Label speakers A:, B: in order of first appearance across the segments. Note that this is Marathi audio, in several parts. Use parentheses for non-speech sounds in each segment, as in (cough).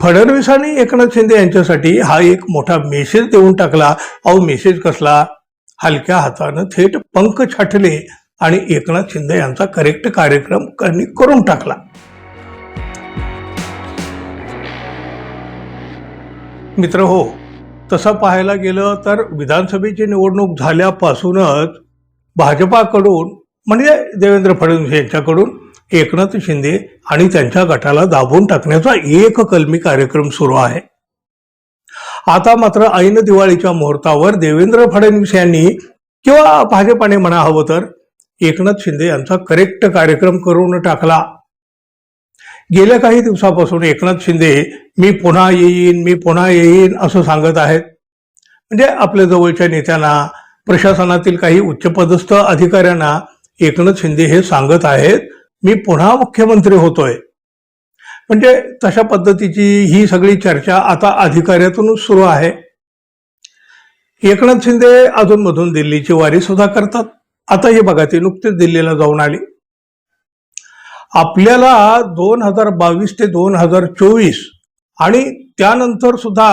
A: फडणवीसांनी एकनाथ शिंदे यांच्यासाठी हा एक मोठा मेसेज देऊन टाकला. अहो मेसेज कसला? हलक्या हातानं थेट पंख छाटले आणि एकनाथ शिंदे यांचा करेक्ट कार्यक्रम करून टाकला. मित्र हो तसं पाहायला गेलं तर विधानसभेची निवडणूक झाल्यापासूनच भाजपाकडून म्हणजे देवेंद्र फडणवीस यांच्याकडून एकनाथ शिंदे आणि त्यांच्या गटाला दाबून टाकण्याचा एक कलमी कार्यक्रम सुरू आहे. आता मात्र ऐन दिवाळीच्या मुहूर्तावर देवेंद्र फडणवीस यांनी किंवा भाजपाने म्हणा हवं तर एकनाथ शिंदे यांचा करेक्ट कार्यक्रम करून टाकला. गेल्या काही दिवसापासून एकनाथ शिंदे मी पुन्हा येईन मी पुन्हा येईन असं सांगत आहेत. म्हणजे आपल्या जवळच्या नेत्यांना प्रशासनातील काही उच्चपदस्थ अधिकाऱ्यांना एकनाथ शिंदे हे सांगत आहेत. मी पुन्हा मुख्यमंत्री होतोय. म्हणजे तशा पद्धतीची ही सगळी चर्चा आता अधिकाऱ्यातूनच सुरू आहे. एकनाथ शिंदे अधूनमधून दिल्लीची वारी सुद्धा करतात. आता हे बघा ते नुकतीच दिल्लीला जाऊन आली. आपल्याला दोन हजार बावीस ते दोन हजार चोवीस आणि त्यानंतर सुद्धा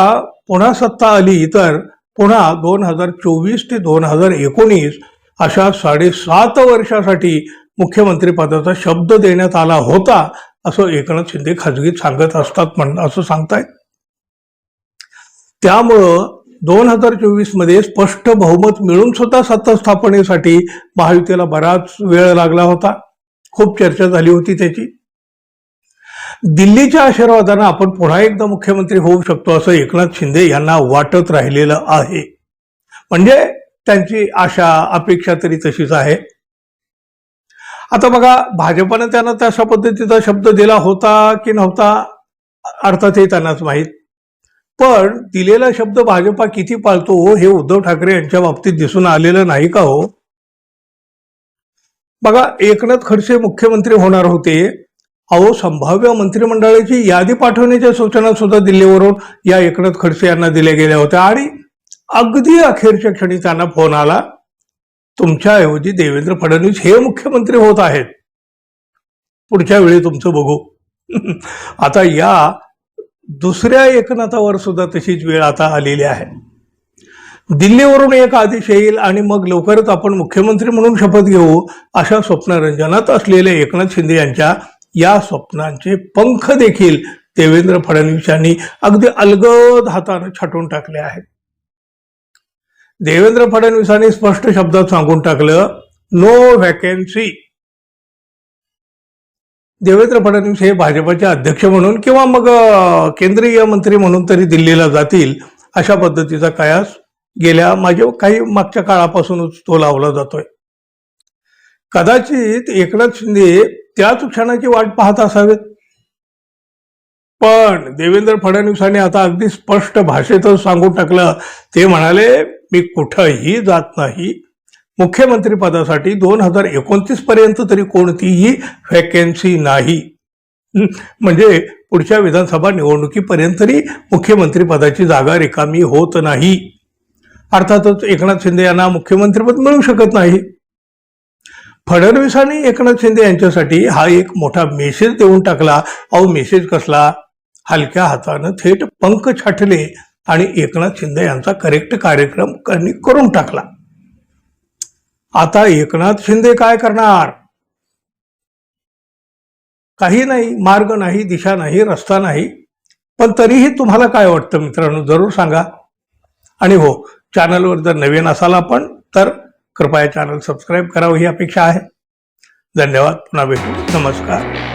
A: पुन्हा सत्ता आली तर पुन्हा दोन हजार चोवीस ते दोन हजार एकोणीस अशा साडेसात वर्षासाठी मुख्यमंत्रीपदाचा शब्द देण्यात आला होता असं एकनाथ शिंदे खाजगीत सांगत असतात म्हण असं सांगतायत. त्यामुळं दोन हजार चोवीसमध्ये स्पष्ट बहुमत मिळून सुद्धा सत्ता स्थापनेसाठी महायुतीला बराच वेळ लागला होता. खूप चर्चा झाली होती त्याची. दिल्लीच्या आशीर्वादानं आपण पुन्हा एकदा मुख्यमंत्री होऊ शकतो असं एकनाथ शिंदे यांना वाटत राहिलेलं आहे. म्हणजे त्यांची आशा अपेक्षा तरी तशीच आहे. आता बघा भाजपनं त्यांना तशा पद्धतीचा शब्द दिला होता की नव्हता अर्थात हे त्यांनाच माहीत. पण दिलेला शब्द भाजपा किती पाळतो हे उद्धव ठाकरे यांच्या बाबतीत दिसून आलेलं नाही का हो? बघा एकनाथ खडसे मुख्यमंत्री होणार होते. अहो संभाव्य मंत्रिमंडळाची यादी पाठवण्याच्या सूचना सुद्धा दिल्लीवरून या एकनाथ खडसे यांना दिल्या गेल्या होत्या. आणि अगदी अखेरच्या क्षणी त्यांना फोन आला. तुमच्याऐवजी देवेंद्र फडणवीस हे मुख्यमंत्री होत आहेत. पुढच्या वेळी तुमचं बघू. (laughs) आता या दुसऱ्या एकनाथावर सुद्धा तशीच वेळ आता आलेली आहे. दिल्लीवरून एक आदेश येईल आणि मग लवकरच आपण मुख्यमंत्री म्हणून शपथ घेऊ अशा स्वप्नरंजनात असलेल्या एकनाथ शिंदे यांच्या या स्वप्नांचे पंख देखील देवेंद्र फडणवीस यांनी अगदी अलगद हातानं छाटून टाकले आहेत. देवेंद्र फडणवीसांनी स्पष्ट शब्दात सांगून टाकलं नो व्हॅकन्सी देवेंद्र फडणवीस हे भाजपचे अध्यक्ष म्हणून किंवा मग केंद्रीय मंत्री म्हणून तरी दिल्लीला जातील अशा पद्धतीचा कयास गेल्या माझ्या काही मागच्या काळापासूनच तो लावला जातोय. कदाचित एकनाथ शिंदे त्याच क्षणाची वाट पाहत असावेत. पण देवेंद्र फडणवीसांनी आता अगदी स्पष्ट भाषेतच सांगून टाकलं. ते म्हणाले मी कुठंही जात नाही. मुख्यमंत्री पदासाठी दोन हजार एकोणतीस पर्यंत तरी कोणतीही व्हॅकन्सी नाही. म्हणजे पुढच्या विधानसभा निवडणुकीपर्यंत तरी मुख्यमंत्री पदाची जागा रिकामी होत नाही. अर्थातच एकनाथ शिंदे यांना मुख्यमंत्रीपद मिळू शकत नाही. फडणवीसांनी एकनाथ शिंदे यांच्यासाठी हा एक मोठा मेसेज देऊन टाकला. अहो मेसेज कसला? हलक्या हातानं थेट पंख छाटले आणि एकनाथ शिंदे यांचा करेक्ट कार्यक्रम करून टाकला. आता एकनाथ शिंदे काय करणार? काही नाही मार्ग नाही दिशा नाही रस्ता नाही. पण तरीही तुम्हाला काय वाटतं मित्रांनो? जरूर सांगा. आणि हो चॅनलवर जर नवीन असाल आपण तर कृपया चॅनल सबस्क्राईब करावं ही अपेक्षा आहे. धन्यवाद पुन्हा भेटू. नमस्कार.